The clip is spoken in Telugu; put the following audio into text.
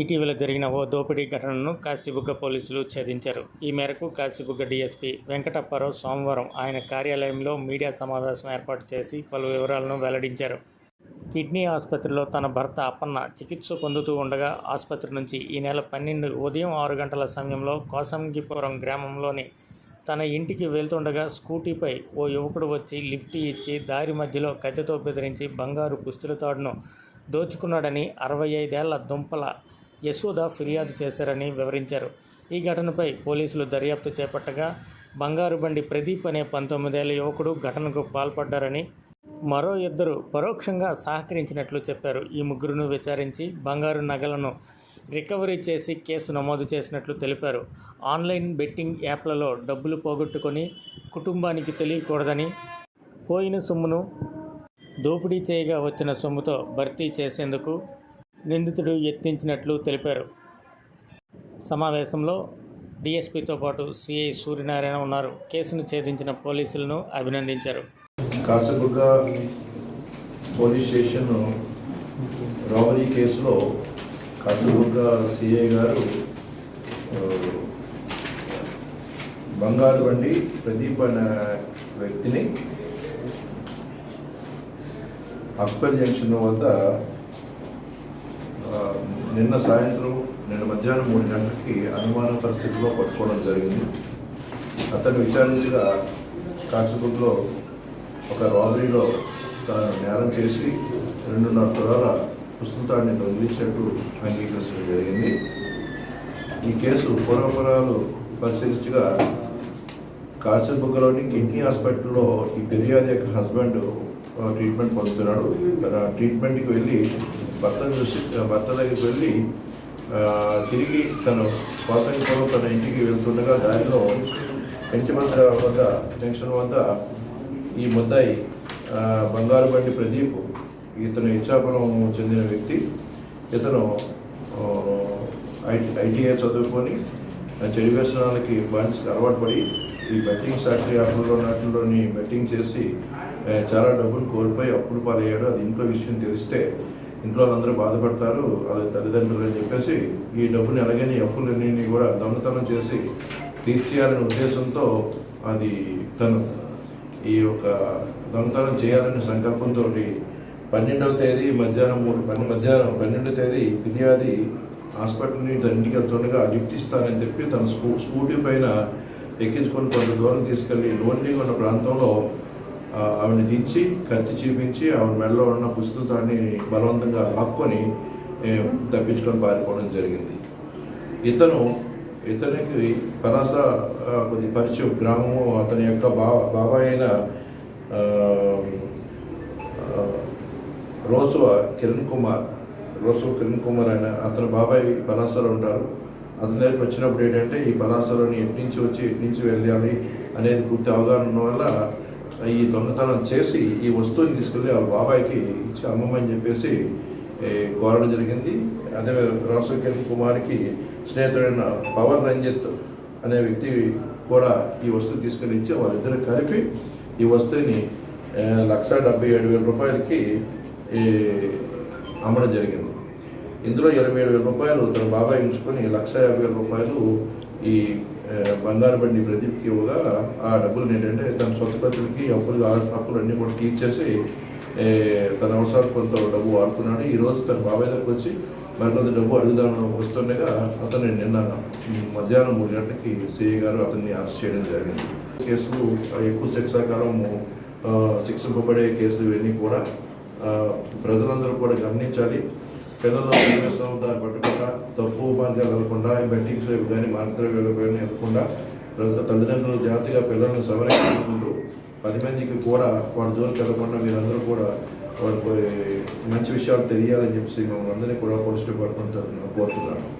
ఇటీవల జరిగిన ఓ దోపిడీ ఘటనను కాశీబుగ్గ పోలీసులు ఛేదించారు. ఈ మేరకు కాశీబుగ్గ డీఎస్పీ వెంకటప్పారావు సోమవారం ఆయన కార్యాలయంలో మీడియా సమావేశం ఏర్పాటు చేసి పలు వివరాలను వెల్లడించారు. కిడ్నీ ఆసుపత్రిలో తన భర్త అప్పన్న చికిత్స పొందుతూ ఉండగా ఆసుపత్రి నుంచి ఈ నెల పన్నెండు ఉదయం ఆరు గంటల సమయంలో కోసంగిపురం గ్రామంలోని తన ఇంటికి వెళ్తుండగా స్కూటీపై ఓ యువకుడు వచ్చి లిఫ్ట్ ఇచ్చి దారి మధ్యలో కత్తితో బెదిరించి బంగారు పుస్తుల తాడును దోచుకున్నాడని అరవై ఐదేళ్ళ దుంపల యశోద ఫిర్యాదు చేశారని వివరించారు. ఈ ఘటనపై పోలీసులు దర్యాప్తు చేపట్టగా బంగారు బండి ప్రదీప్ అనే పంతొమ్మిదేళ్ళ యువకుడు ఘటనకు పాల్పడ్డారని మరో ఇద్దరు పరోక్షంగా సహకరించినట్లు చెప్పారు. ఈ ముగ్గురును విచారించి బంగారు నగలను రికవరీ చేసి కేసు నమోదు చేసినట్లు తెలిపారు. ఆన్లైన్ బెట్టింగ్ యాప్లలో డబ్బులు పోగొట్టుకొని కుటుంబానికి తెలియకూడదని పోయిన సొమ్మును దోపిడీ చేయగా వచ్చిన సొమ్ముతో భర్తీ చేసేందుకు నిందితుడు యత్నించినట్లు తెలిపారు. సమావేశంలో డీఎస్పీతో పాటు సిఐ సూర్యనారాయణ ఉన్నారు. కేసును ఛేదించిన పోలీసులను అభినందించారు. కాసగుగ్గ పోలీస్ స్టేషన్ రాబరీ కేసులో కాసగుగ్గ సిఐ గారు బంగారు బండి ప్రదీప్ అనే వ్యక్తిని అక్బర్ జంక్షన్ వద్ద నిన్న సాయంత్రం నిన్న మధ్యాహ్నం మూడు గంటలకి అనుమాన పరిస్థితిలో పట్టుకోవడం జరిగింది. అతను విచారించగా కాసగుగ్లో ఒక రాబరీలో తాను నేరం చేసి రెండున్నర తులాల పుస్తకాన్ని దొంగిలించినట్టు అంగీకరించడం జరిగింది. ఈ కేసు పూర్వపురాలు పరిశీలించగా కాశీబుగ్గలోని కిడ్నీ హాస్పిటల్లో ఈ ఫిర్యాదు యొక్క హస్బెండ్ ట్రీట్మెంట్ పొందుతున్నాడు. తన ట్రీట్మెంట్కి వెళ్ళి భర్తను చూసి భర్త దగ్గరికి వెళ్ళి తిరిగి తను స్వాతంత్రం తన ఇంటికి వెళ్తుండగా దారిలో పెంచమంత్ర వద్ద జంక్షన్ వద్ద ఈ ముద్దాయి బంగారు బండి ప్రదీప్ ఇతను ఇచ్చాపురం చెందిన వ్యక్తి. ఇతను ఆ, ఐ- ఐటీఐ చదువుకొని చెడు వ్యసనాలకి బానిసకి అలవాటు పడి ఈ బెట్టింగ్ ఫ్యాక్టరీ అప్పుల్లో నాటిలోని బెట్టింగ్ చేసి చాలా డబ్బులు కోల్పోయి అప్పులు పాలయ్యాడు. అది ఇంట్లో విషయం తెలిస్తే ఇంట్లో వాళ్ళందరూ బాధపడతారు వాళ్ళ తల్లిదండ్రులు అని చెప్పేసి ఈ డబ్బుని ఎలాగైనా అప్పులన్నీ కూడా దొంగతనం చేసి తీర్చేయాలనే ఉద్దేశంతో అది తను ఈ యొక్క దొంగతనం చేయాలనే సంకల్పంతో పన్నెండవ తేదీ మధ్యాహ్నం మూడు పన్నె మధ్యాహ్నం పన్నెండవ తేదీ ఫిర్యాది హాస్పిటల్ని తన ఇంటికి వెళ్తుండగా లిఫ్ట్ ఇస్తానని చెప్పి తన స్కూ స్కూటీ పైన ఎక్కించుకొని కొంత దూరం తీసుకెళ్ళి లోన్లీ ఉన్న ప్రాంతంలో ఆవిడని దించి కత్తి చూపించి ఆవిడ మెడలో ఉన్న పుస్తకాన్ని బలవంతంగా లాక్కొని తప్పించుకొని పారిపోవడం జరిగింది. ఇతను ఇతనికి పరాస కొద్ది పరిచయం గ్రామము అతని యొక్క బా బాబాయ్ అయిన రోసువ కిరణ్ కుమార్ రోసువ కిరణ్ కుమార్ అయిన అతని బాబాయ్ పరాసలో ఉంటారు. అతని దగ్గరికి వచ్చినప్పుడు ఏంటంటే ఈ పరాసలోని ఎటు నుంచి వచ్చి ఎటు నుంచి వెళ్ళాలి అనేది పూర్తి అవగాహన ఉన్న వల్ల ఈ దొంగతనం చేసి ఈ వస్తువుని తీసుకెళ్ళి ఆ బాబాయ్కి ఇచ్చి అమ్మమని చెప్పేసి కోరడం జరిగింది. అదే రాసు కుమార్కి స్నేహితుడైన పవన్ రంజిత్ అనే వ్యక్తి కూడా ఈ వస్తువు తీసుకుని ఇచ్చి వాళ్ళిద్దరు కలిపి ఈ వస్తువుని లక్ష డెబ్బై ఏడు వేల రూపాయలకి అమ్మడం జరిగింది. ఇందులో ఇరవై ఏడు వేల రూపాయలు తన బాబాయ్ ఉంచుకొని లక్ష యాభై వేల రూపాయలు ఈ ఏ, ప్రదీప్కి ఇవ్వగా ఆ డబ్బులు ఏంటంటే తన సొంత ఖర్చులకి అప్పులు అప్పులు అన్నీ కూడా తీర్చేసి తన అవసరాలు కొంత డబ్బు వాడుకున్నాడు. ఈరోజు తన బాబాయ్ దగ్గరకు వచ్చి మరికొంత డబ్బు అడుగుదామని వస్తుండగా అతను నిన్న మధ్యాహ్నం మూడు గంటలకి సిఐ గారు అతన్ని అరెస్ట్ చేయడం జరిగింది. కేసులు ఎక్కువ శిక్షాకాలం శిక్షింపబడే కేసులు ఇవన్నీ కూడా ప్రజలందరూ కూడా గమనించాలి. పిల్లలు దాన్ని పట్టకుండా తప్పు మార్గాలు వెళ్ళకుండా బెట్టింగ్స్ వైపు కానీ మార్గద్రవ్యాలు కానీ వెళ్ళకుండా తల్లిదండ్రులు జాగ్రత్తగా పిల్లలను సవరించుకుంటూ పది మందికి కూడా వాడి జోలికి వెళ్ళకుండా మీరందరూ కూడా వాడికి మంచి విషయాలు తెలియాలని చెప్పేసి మమ్మల్ని అందరినీ కూడా పోలీస్ డిపార్ట్మెంట్ తరఫున కోరుతున్నాను.